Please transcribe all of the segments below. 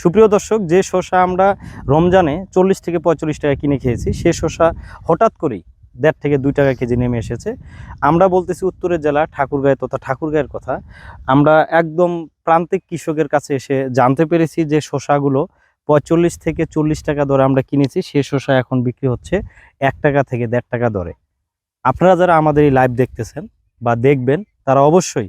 সুপ্রিয় দর্শক, যে শসা আমরা রমজানে চল্লিশ থেকে পঁয়তাল্লিশ টাকা কিনে খেয়েছি, সে শসা হঠাৎ করেই দেড় থেকে দুই টাকা কেজি নেমে এসেছে। আমরা বলতেছি উত্তরের জেলা ঠাকুরগাঁয় তথা ঠাকুরগাঁয়ের কথা। আমরা একদম প্রান্তিক কৃষকের কাছে এসে জানতে পেরেছি যে শসাগুলো পঁয়তাল্লিশ থেকে চল্লিশ টাকা দরে আমরা কিনেছি, সে শসা এখন বিক্রি হচ্ছে এক টাকা থেকে দেড় টাকা দরে। আপনারা যারা আমাদের এই লাইভ দেখতেছেন বা দেখবেন, তারা অবশ্যই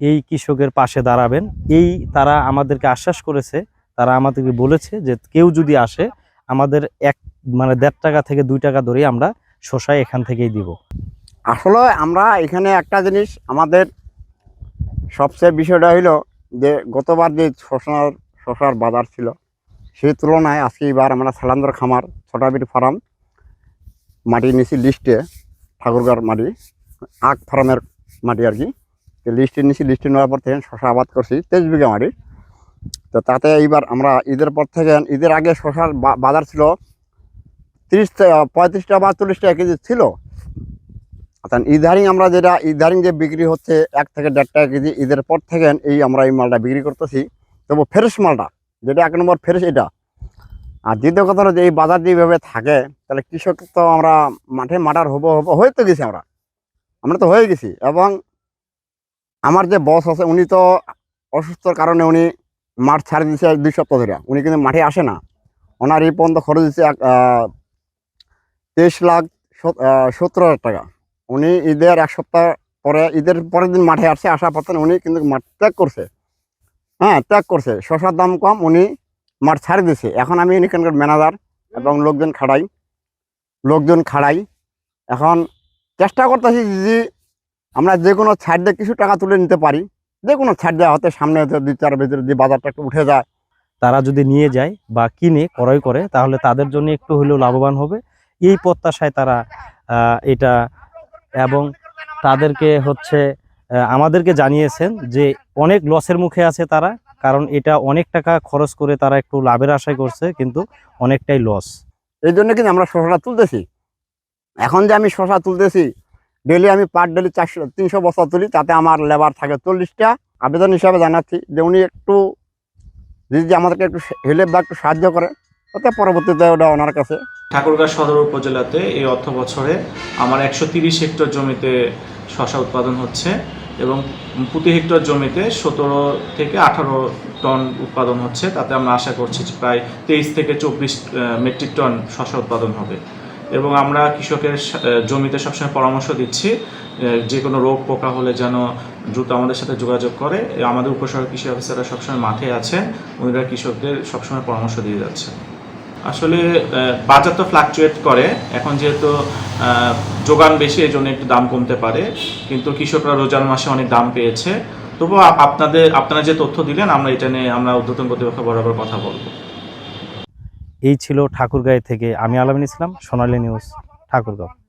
এই কৃষকের পাশে দাঁড়াবেন। এই তারা আমাদেরকে আশ্বাস করেছে তারা আমাদেরকে বলেছে যে কেউ যদি আসে, আমাদের এক মানে দেড় টাকা থেকে দুই টাকা ধরেই আমরা শশাই এখান থেকেই দিব। আসলে আমরা এখানে একটা জিনিস, আমাদের সবচেয়ে বিষয়টা হইল যে গতবার যে শশার শশার বাজার ছিল, সেই তুলনায় আজকে এবার আমরা সালান্দর খামার ছটাবির ফার্ম, মাটি নিছি লিস্টে, ঠাকুরগার মাটি, আখ ফার্মের মাটি আর কি লিস্টে নিছি লিস্টে নেওয়ার পর থেকে শশা আবাদ করছি, তেইশ বিঘা মাটি। তো তাতে এইবার আমরা ঈদের পর থেকে, ঈদের আগে শশার বাজার ছিল তিরিশ পঁয়ত্রিশটা বা চল্লিশ টাকা কেজি ছিল। অর্থাৎ ইদারিং আমরা যেটা, ইদারিং যে বিক্রি হচ্ছে এক থেকে দেড় টাকা কেজি, ঈদের পর থেকে এই আমরা এই মালটা বিক্রি করতেছি। তবু ফ্রেশ মালটা, যেটা এক নম্বর ফ্রেশ এটা। আর দ্বিতীয় কথা হলো যে এই বাজার যেভাবে থাকে, তাহলে কৃষক তো আমরা মাঠে মাটার হব হব, হয়ে তো গেছি আমরা। আমরা তো হয়ে গেছি। এবং আমার যে বস আছে, উনি তো অসুস্থর কারণে উনি মাঠ ছাড়ে দিয়েছে দুই সপ্তাহ ধরে। উনি কিন্তু মাঠে আসে না। ওনার এই পর্যন্ত খরচ দিচ্ছে এক তেইশ লাখ সত- সত্তর হাজার টাকা। উনি ঈদের এক সপ্তাহ পরে, ঈদের পরের দিন মাঠে আসছে আসা পথে উনি কিন্তু মাঠ ত্যাগ করছে। হ্যাঁ ত্যাগ করছে। শশার দাম কম, উনি মাঠ ছাড়ে দিছে এখন আমি এখানকার ম্যানেজার এবং লোকজন খাড়াই। লোকজন খাড়াই। এখন চেষ্টা করতেছি যে আমরা যে কোনো ছাড় দিয়ে কিছু টাকা তুলে নিতে পারি। যে কোনো ছাড় দেওয়া হতে সামনে দুই চার ভিতরে যে বাজারটা একটু উঠে যায়। তারা যদি নিয়ে যায় বা কিনে ক্রয় করে তাহলে তাদের জন্য একটু হলেও লাভবান হবে। এই প্রত্যাশায় তারা এটা এবং তাদেরকে হচ্ছে আমাদেরকে জানিয়েছেন যে অনেক লসের মুখে আছে তারা কারণ এটা অনেক টাকা খরচ করে তারা একটু লাভের আশায় করছে কিন্তু অনেকটাই লস। এই জন্য কিন্তু আমরা শশাটা তুলতেছি। এখন যে আমি শশা তুলতেছি ডেলি আমি পার ডেলি চারশো, তিনশো বস্তা তুলি, তাতে আমার লেবার থাকে চল্লিশটা। আবেদন হিসাবে জানাচ্ছি যে উনি একটু যদি আমাদেরকে একটু হেল্প বা একটু সাহায্য করে তাতে পরবর্তীতে ওটা ওনার কাছে। ঠাকুরগাঁ সদর উপজেলাতে এই অর্থ বছরে আমার একশো তিরিশ হেক্টর জমিতে শশা উৎপাদন হচ্ছে এবং প্রতি হেক্টর জমিতে সতেরো থেকে আঠারো টন উৎপাদন হচ্ছে। তাতে আমরা আশা করছি প্রায় তেইশ থেকে চব্বিশ মেট্রিক টন শশা উৎপাদন হবে। এবং আমরা কৃষকের জমিতে সবসময় পরামর্শ দিচ্ছি যে কোনো রোগ পোকা হলে যেন দ্রুত আমাদের সাথে যোগাযোগ করে। আমাদের উপসহকারী কৃষি অফিসাররা সবসময় মাঠে আছেন, ওনারা কৃষকদের সবসময় পরামর্শ দিয়ে যাচ্ছেন। আসলে বাজার তো ফ্লাকচুয়েট করে, এখন যেহেতু যোগান বেশি এই জন্য একটু দাম কমতে পারে, কিন্তু কৃষকরা রোজার মাসে অনেক দাম পেয়েছে। তবুও আপনাদের, আপনারা যে তথ্য দিলেন, আমরা এটা নিয়ে আমরা উদ্যতন কর্তৃপক্ষ বরাবর কথা বলব। এই ছিল ঠাকুরগাঁয়ে থেকে আমি আলামিন ইসলাম সোনালী নিউজ ঠাকুরগাঁও।